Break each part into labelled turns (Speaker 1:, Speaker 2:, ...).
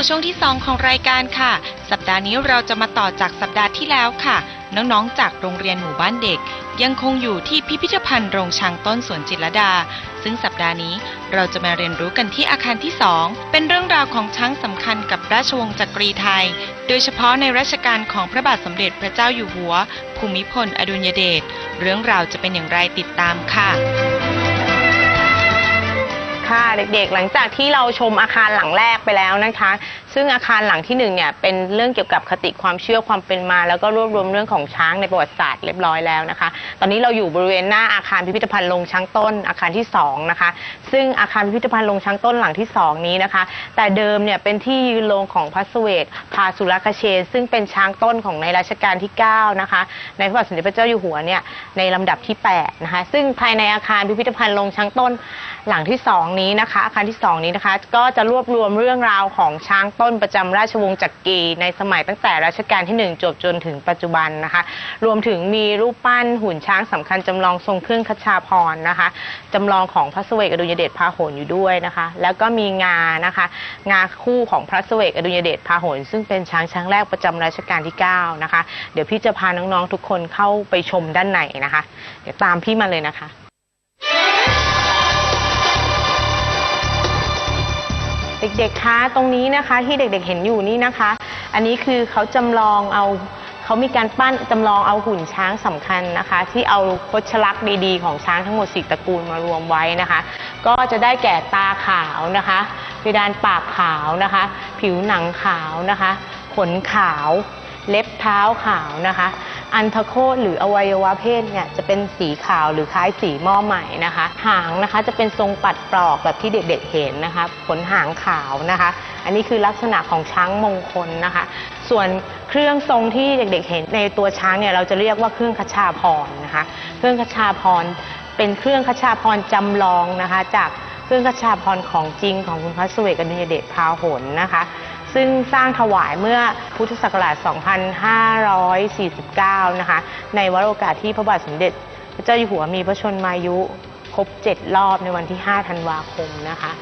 Speaker 1: สู่ช่วงที่ 2 ของรายการค่ะ สัปดาห์นี้เราจะมาต่อจากสัปดาห์ที่แล้วค่ะ น้องๆ จากโรงเรียนหมู่บ้านเด็ก ยังคงอยู่ที่พิพิธภัณฑ์โรงช้างต้นสวนจิตรดา ซึ่งสัปดาห์นี้เราจะมาเรียนรู้กันที่อาคารที่ 2 เป็นเรื่องราวของช้างสำคัญกับราชวงศ์จักรีไทย โดยเฉพาะในรัชกาลของพระบาทสมเด็จพระเจ้าอยู่หัว ภูมิพล อดุลยเดช เรื่องราวจะเป็นอย่างไรติดตามค่ะ
Speaker 2: ค่ะเด็กๆ หลังจากที่เราชมอาคารหลังแรกไปแล้วนะคะ ซึ่งอาคารหลังที่หนึ่งเนี่ยเป็นเรื่องเกี่ยวกับคติความเชื่อความเป็นมา แล้วก็รวบรวมเรื่องของช้างในประวัติศาสตร์เรียบร้อยแล้วนะคะ ตอนนี้เราอยู่บริเวณหน้าอาคารพิพิธภัณฑ์ลงช้างต้นอาคารที่สองนะคะ ซึ่งอาคารพิพิธภัณฑ์ลงช้างต้นหลังที่สองนี้นะคะ แต่เดิมเนี่ยเป็นที่ยืนลงของพระสเวทพาสุรคเชนซึ่งเป็นช้างต้นของในรัชกาลที่เก้านะคะ ในพระบาทสมเด็จพระเจ้าอยู่หัวเนี่ยในลำดับที่แปดนะคะ ซึ่งภายในอาคารพิพิธภัณฑ์ลงช้างต้นหลังที่สองนี้นะคะ อาคารที่สองนี้นะคะ ก็จะรวบรวมเรื่องราวของช้างต้นประจำราชวงศ์จักรีในสมัยตั้งแต่รัชกาลที่หนึ่งจบจนถึงปัจจุบันนะคะ รวมถึงมีรูปปั้นหุ่นช้างสำคัญจำลองทรงเครื่องคชาพรนะคะจำลองของพระเสวกอดุลยเดชพาหนอยู่ด้วยนะคะ แล้วก็มีงานะคะ งาคู่ของพระเสวกอดุลยเดชพาหนซึ่งเป็นช้างช้างแรกประจำรัชกาลที่เก้านะคะ เดี๋ยวพี่จะพาน้องๆทุกคนเข้าไปชมด้านในนะคะ เดี๋ยวตามพี่มาเลยนะคะ เด็กๆ คะตรงนี้นะคะที่เด็กๆ เห็นอยู่นี่นะคะ อันนี้คือเขาจำลองเอาเขามีการปั้นจำลองเอาหุ่นช้างสำคัญนะคะ ที่เอาโคชลักษณ์ดีๆของช้างทั้งหมดสี่ตระกูลมารวมไว้นะคะ ก็จะได้แก่ตาขาวนะคะเพดานปากขาวนะคะ ผิวหนังขาวนะคะ ขนขาว เล็บเท้าขาวนะคะ อันทโคตหรืออวัยวะเพศเนี่ยจะเป็นสีขาวหรือคล้ายสีหม้อใหม่นะคะ หางนะคะจะเป็นทรงปัดปลอกแบบที่เด็กๆเห็นนะคะขนหางขาวนะคะ อันนี้คือลักษณะของช้างมงคลนะคะ ส่วนเครื่องทรงที่เด็กๆเห็นในตัวช้างเนี่ยเราจะเรียกว่าเครื่องคชาพรนะคะ เครื่องคชาพรเป็นเครื่องคชาพรจำลองนะคะ จากเครื่องคชาพรของจริงของคุณพระสเวกอดุลยเดชพาหนนะคะ ซึ่งสร้างถวายเมื่อพุทธศักราช 2549 นะคะ ในวโรกาสที่พระบาทสมเด็จ พระเจ้าอยู่หัวมีพระชนมายุ ครบ 7 รอบในวันที่ 5 ธันวาคมนะคะ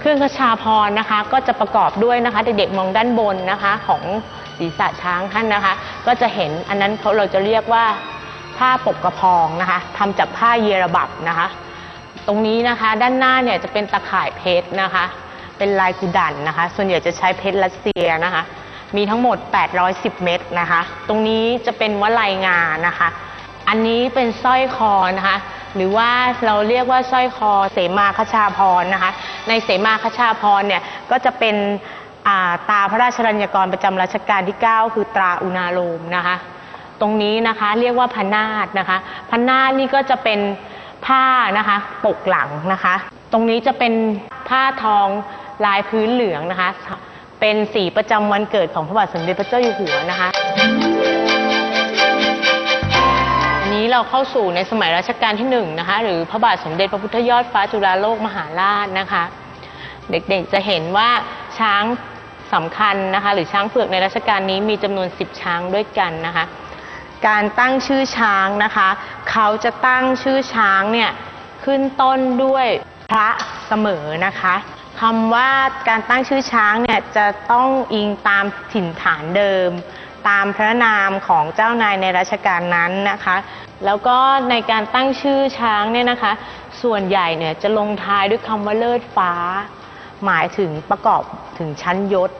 Speaker 2: เครื่องกระชาพรนะคะ ก็จะประกอบด้วยนะคะเด็กๆมองด้านบนนะคะของศีรษะช้างท่านนะคะ ก็จะเห็นอันนั้นเขาเราจะเรียกว่าผ้าปกกระพองนะคะทำจากผ้าเยรบับนะคะ ตรงนี้นะคะด้านหน้าเนี่ยจะเป็นตะข่ายเพชรนะคะ เป็นลายกุดันนะคะ ส่วนใหญ่จะใช้เพชรรัสเซียนะคะ มีทั้งหมด 810 เม็ดนะคะ ตรงนี้จะเป็นวลัยงานะคะ อันนี้เป็นสร้อยคอนะคะ หรือว่าเราเรียกว่าสร้อยคอเสมาคชาพรนะคะ ในเสมาคชาพรเนี่ยก็จะเป็นาตาพระราชรัญญกรประจำรัชกาลที่ 9 คือตราอุณาโลมนะคะ ตรงนี้นะคะเรียกว่าพนาดนะคะพนาดนี่ก็จะเป็นผ้านะคะปกหลังนะคะ ตรงนี้จะเป็นผ้าทอง ลายพื้นเหลืองนะคะ เป็นสีประจำวันเกิดของพระบาทสมเด็จพระเจ้าอยู่หัวนะคะ อันนี้เราเข้าสู่ในสมัยรัชกาลที่หนึ่งนะคะ หรือพระบาทสมเด็จพระพุทธยอดฟ้าจุฬาโลกมหาราชนะคะ เด็กๆจะเห็นว่าช้างสำคัญนะคะ หรือช้างเผือกในรัชกาลนี้มีจำนวน 10 ช้างด้วยกันนะคะ การตั้งชื่อช้างนะคะ เขาจะตั้งชื่อช้างเนี่ยขึ้นต้นด้วยพระเสมอนะคะ คำว่าการตั้งชื่อช้างเนี่ยจะต้องอิงตามถิ่นฐานเดิม ตามพระนามของเจ้านายในรัชกาลนั้นนะคะ แล้วก็ในการตั้งชื่อช้างเนี่ยนะคะ ส่วนใหญ่เนี่ยจะลงท้ายด้วยคำว่าเลิศฟ้า หมายถึงประกอบถึงชั้นยศ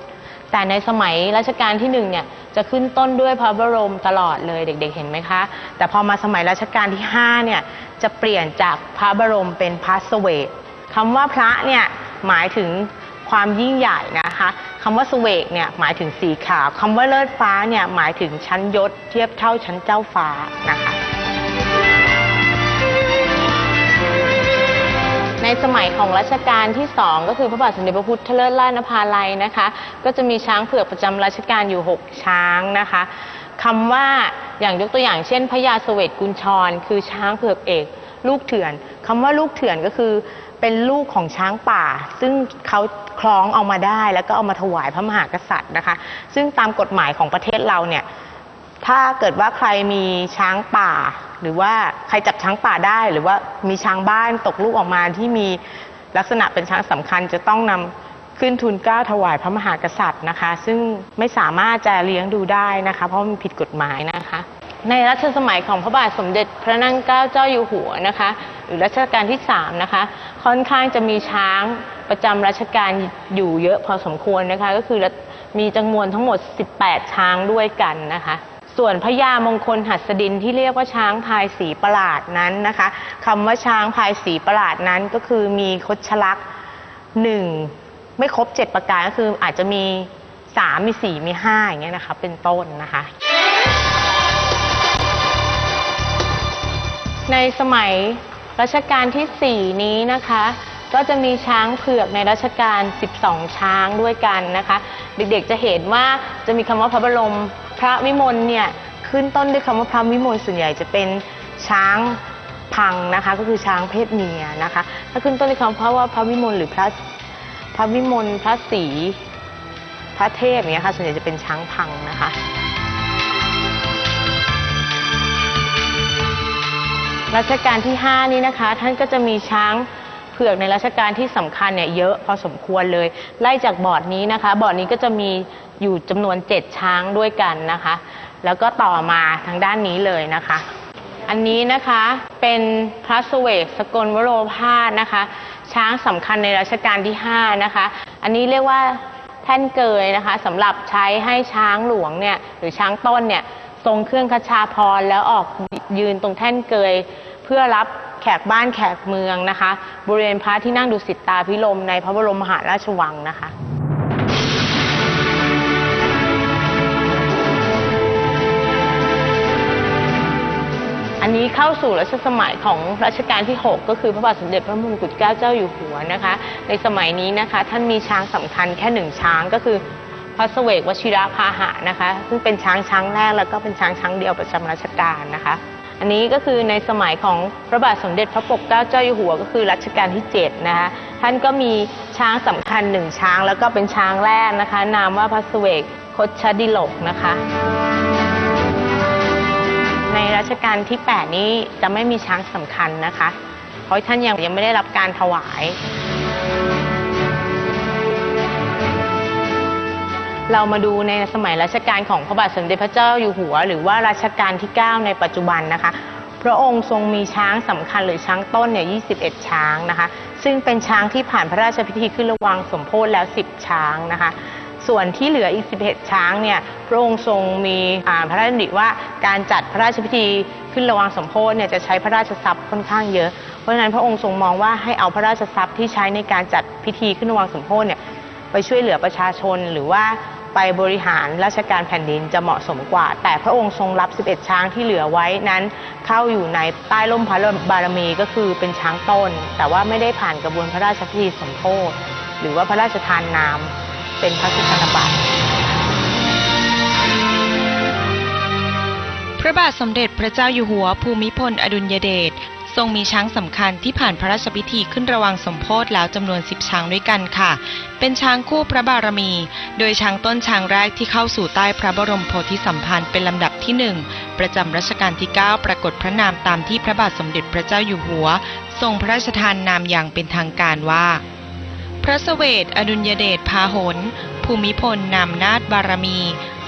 Speaker 2: แต่ในสมัยรัชกาลที่หนึ่งเนี่ยจะขึ้นต้นด้วยพระบรมตลอดเลยเด็กๆเห็นไหมคะ แต่พอมาสมัยรัชกาลที่5เนี่ยจะเปลี่ยนจากพระบรมเป็นพระเสวกคำว่าพระเนี่ย หมายถึงความยิ่งใหญ่นะคะคำว่าเสวกเนี่ยหมายถึงสีขาวคำว่าเลิศฟ้าเนี่ยหมายถึงชั้นยศเทียบเท่าชั้นเจ้าฟ้านะคะในสมัยของรัชกาลที่ 2 ก็คือพระบาทสมเด็จพระพุทธเลิศล่านภาลัยนะคะ ก็จะมีช้างเผือกประจำรัชกาลอยู่ 6 ช้างนะคะคำว่าอย่างยกตัวอย่างเช่นพระยาเสวตกุญชร คือช้างเผือกเอก ลูกเถื่อนคำว่าลูกเถื่อนก็คือเป็นลูกของช้างป่า ซึ่งเขาคล้องเอามาได้ แล้วก็เอามาถวายพระมหากษัตริย์นะคะ ซึ่งตามกฎหมายของประเทศเราเนี่ยถ้าเกิดว่าใครมีช้างป่า หรือว่าใครจับช้างป่าได้หรือว่ามีช้างบ้านตกลูกออกมาที่มีลักษณะเป็นช้างสำคัญจะต้องนำขึ้นทุนเกล้าถวายพระมหากษัตริย์นะคะ ซึ่งไม่สามารถจะเลี้ยงดูได้นะคะ เพราะมันผิดกฎหมายนะ ในรัชสมัยของพระบาทสมเด็จพระนั่งเกล้าเจ้าอยู่หัวนะคะ หรือรัชกาลที่3นะคะ ค่อนข้างจะมีช้างประจำรัชกาลอยู่เยอะพอสมควรนะคะ ก็คือมีจำนวนทั้งหมด 18 ช้างด้วยกันนะคะ ส่วนพญามงคลหัสดินที่เรียกว่าช้างพายสีประหลาดนั้นนะคะคำว่าช้างพายสีประหลาดนั้นก็คือมีคดชลักษณ์หนึ่งไม่ครบ 7 ประการก็คืออาจจะมี 3 มี 4 มี5อย่างเงี้ยนะคะ เป็นต้นนะคะ ในสมัยรัชกาลที่ 4 นี้นะคะ ก็จะมีช้างเผือกในรัชกาล 12 ช้างด้วยกันนะคะ เด็กๆจะเห็นว่าจะมีคำว่าพระบรมพระวิมลเนี่ยขึ้นต้นด้วยคำว่าพระวิมลส่วนใหญ่จะเป็นช้างพังนะคะก็คือช้างเพศเมียนะคะถ้าขึ้นต้นด้วยคำว่าพระวิมลหรือพระพระวิมลพระศรีพระเทพเงี้ยค่ะส่วนใหญ่จะเป็นช้างพังนะคะ รัชกาลที่ 5 นี้นะคะ ท่านก็จะมีช้างเผือกในรัชกาลที่สำคัญเนี่ยเยอะพอสมควรเลย ไล่จากบอร์ดนี้นะคะ บอร์ดนี้ก็จะมีอยู่จำนวน 7 ช้างด้วยกันนะคะ แล้วก็ต่อมาทางด้านนี้เลยนะคะ อันนี้นะคะเป็นพระสเวกสกลวโรพาสนะคะ ช้างสำคัญในรัชกาลที่ 5 นะคะ อันนี้เรียกว่าแท่นเกยนะคะสำหรับใช้ให้ช้างหลวงเนี่ยหรือช้างต้นเนี่ย ทรงเครื่องคชาพรแล้วออกยืนตรงแท่นเกย เพื่อรับแขกบ้านแขกเมืองนะคะ บริเวณพระที่นั่งดุสิตตาพิรมในพระบรมมหาราชวังนะคะอันนี้เข้าสู่รัชสมัยของรัชกาลที่ 6 ก็คือพระบาทสมเด็จพระมงกุฎเกล้าเจ้าอยู่หัวนะคะ ในสมัยนี้นะคะ ท่านมีช้างสำคัญแค่หนึ่งช้างก็คือ ระเสวกวชิระพาหะนะคะ ซึ่งเป็นช้างช้างแรกแล้วก็เป็นช้างช้างเดียวประจำรัชกาลนะคะ อันนี้ก็คือในสมัยของพระบาทสมเด็จพระปกเกล้าเจ้าอยู่หัวก็คือรัชกาลที่7นะคะท่านก็มีช้างสำคัญหนึ่งช้างแล้วก็เป็นช้างแรกนะคะ นามว่าพระเสวกคดชดิลกนะคะในรัชกาลที่ 8 นี้จะไม่มีช้างสำคัญนะคะ เพราะท่านยังยังไม่ได้รับการถวาย เรามาดูในสมัยรัชกาลของพระบาทสมเด็จพระเจ้าอยู่หัว หรือว่ารัชกาลที่ 9 ในปัจจุบันนะคะ พระองค์ทรงมีช้างสำคัญหรือช้างต้นเนี่ย 21 ช้างนะคะ ซึ่งเป็นช้างที่ผ่านพระราชพิธีขึ้นระวังสมโพธิแล้ว 10 ช้างนะคะ ส่วนที่เหลืออีก 11 ช้างเนี่ย พระองค์ทรงมีอ่าพระราชดำริว่าการจัดพระราชพิธีขึ้นระวังสมโพธิเนี่ยจะใช้พระราชทรัพย์ค่อนข้างเยอะ เพราะฉะนั้นพระองค์ทรงมองว่าให้เอาพระราชทรัพย์ที่ใช้ในการจัดพิธีขึ้นระวังสมโพธิเนี่ยไปช่วยเหลือประชาชนหรือว่า ไปบริหารราชการแผ่นดินจะเหมาะสมกว่า แต่พระองค์ทรงรับ 11 ช้างที่เหลือไว้นั้น เข้าอยู่ในใต้ร่มพระบารมีก็คือเป็นช้างต้น แต่ว่าไม่ได้ผ่านกระบวนพระราชพิธีสมโพธิหรือว่าพระราชทานนามเป็นพระสุพรรณบัตร
Speaker 1: พระบาทสมเด็จพระเจ้าอยู่หัวภูมิพลอดุลยเดช ทรงมีช้างสำคัญที่ผ่านพระราชพิธีขึ้นระวังสมโพธิแล้วจำนวน10ช้างด้วยกันค่ะ เป็นช้างคู่พระบารมี โดยช้างต้นช้างแรกที่เข้าสู่ใต้พระบรมโพธิสัมพันธ์เป็นลำดับที่หนึ่งประจำรัชกาลที่ 9 ปรากฏพระนามตามที่พระบาทสมเด็จพระเจ้าอยู่หัว ทรงพระราชทานนามอย่างเป็นทางการว่า พระเสวตอดุลยเดชพาหน ภูมิพลนามนาถบารมี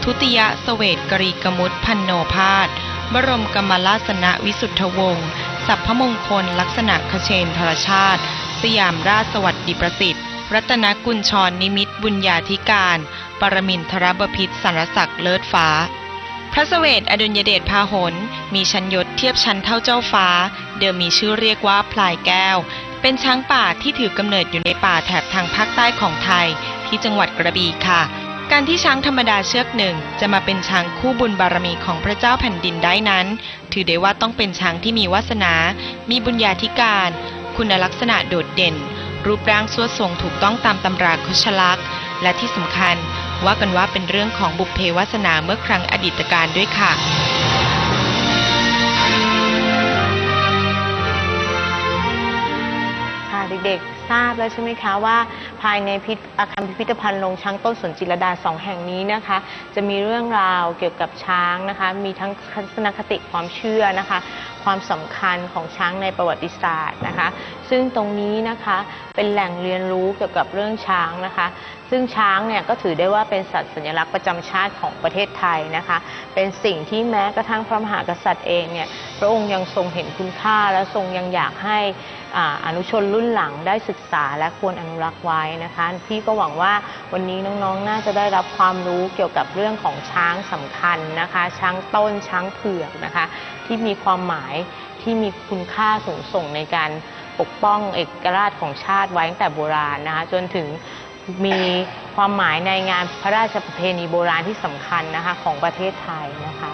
Speaker 1: ทุติยเสวตกรีกมุตพันโนพาสบรมกมลาสนะวิสุทธวงศ์ สัพพมงคลลักษณะคเชนทรชาติ สยามราชสวัสดิประสิทธิ์ รัตนกุญชรนิมิตบุญญาธิการ ปรมินทรบพิษสารศักดิ์เลิศฟ้า พระเสวตอดุลยเดชพาหน มีชั้นยศเทียบชั้นเท่าเจ้าฟ้า เดิมมีชื่อเรียกว่าพลายแก้ว เป็นช้างป่าที่ถือกำเนิดอยู่ในป่าแถบทางภาคใต้ของไทย ที่จังหวัดกระบี่ค่ะ การที่ช้างธรรมดาเชือกหนึ่งจะมาเป็นช้างคู่บุญบารมีของพระเจ้าแผ่นดินได้นั้น ถือได้ว่าต้องเป็นช้างที่มีวาสนา มีบุญญาธิการ คุณลักษณะโดดเด่น รูปร่างสวดทรงถูกต้องตามตำราคชลักษณ์และที่สำคัญว่ากันว่าเป็นเรื่องของบุพเพวาสนาเมื่อครั้งอดีตการด้วยค่ะ
Speaker 2: ค่ะเด็กๆทราบแล้วใช่ไหมคะว่า ภายในพิอาคารพิพิธภัณฑ์โรงช้างต้นสนจิรดาสองแห่งนี้นะคะ จะมีเรื่องราวเกี่ยวกับช้างนะคะ มีทั้งทัศนคติความเชื่อนะคะความสำคัญของช้างในประวัติศาสตร์นะคะ ซึ่งตรงนี้นะคะเป็นแหล่งเรียนรู้เกี่ยวกับเรื่องช้างนะคะ ซึ่งช้างเนี่ยก็ถือได้ว่าเป็นสัตว์สัญลักษณ์ประจำชาติของประเทศไทยนะคะ เป็นสิ่งที่แม้กระทั่งพระมหากษัตริย์เองเนี่ยพระองค์ยังทรงเห็นคุณค่าและทรงยังอยากให้อาอนุชนรุ่นหลังได้ศึกษาและควรอนุรักษ์ไว้นะคะ พี่ก็หวังว่าวันนี้น้องๆ น่าจะได้รับความรู้เกี่ยวกับเรื่องของช้างสำคัญนะคะ ช้างต้นช้างเผือกนะคะที่มีความหมายที่มีคุณค่าสูงส่งในการปกป้องเอกราชของชาติไว้ตั้งแต่โบราณนะคะจนถึงมีความหมายในงานพระราชประเพณีโบราณที่สำคัญนะคะของประเทศไทยนะคะ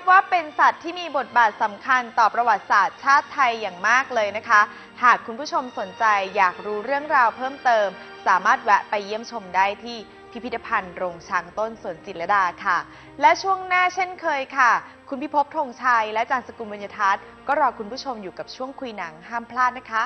Speaker 3: บว่าเป็นสัตว์ที่มีบทบาทสำคัญต่อประวัติศาสตร์ชาติไทยอย่างมากเลยนะคะ หากคุณผู้ชมสนใจอยากรู้เรื่องราวเพิ่มเติม สามารถแวะไปเยี่ยมชมได้ที่พิพิธภัณฑ์โรงช้างต้นสวนจิตรดาค่ะ และช่วงหน้าเช่นเคยค่ะ คุณพิภพธงชัย และอาจารย์สกุลบุญยทัศน์ก็รอคุณผู้ชมอยู่กับช่วงคุยหนังห้ามพลาดนะคะ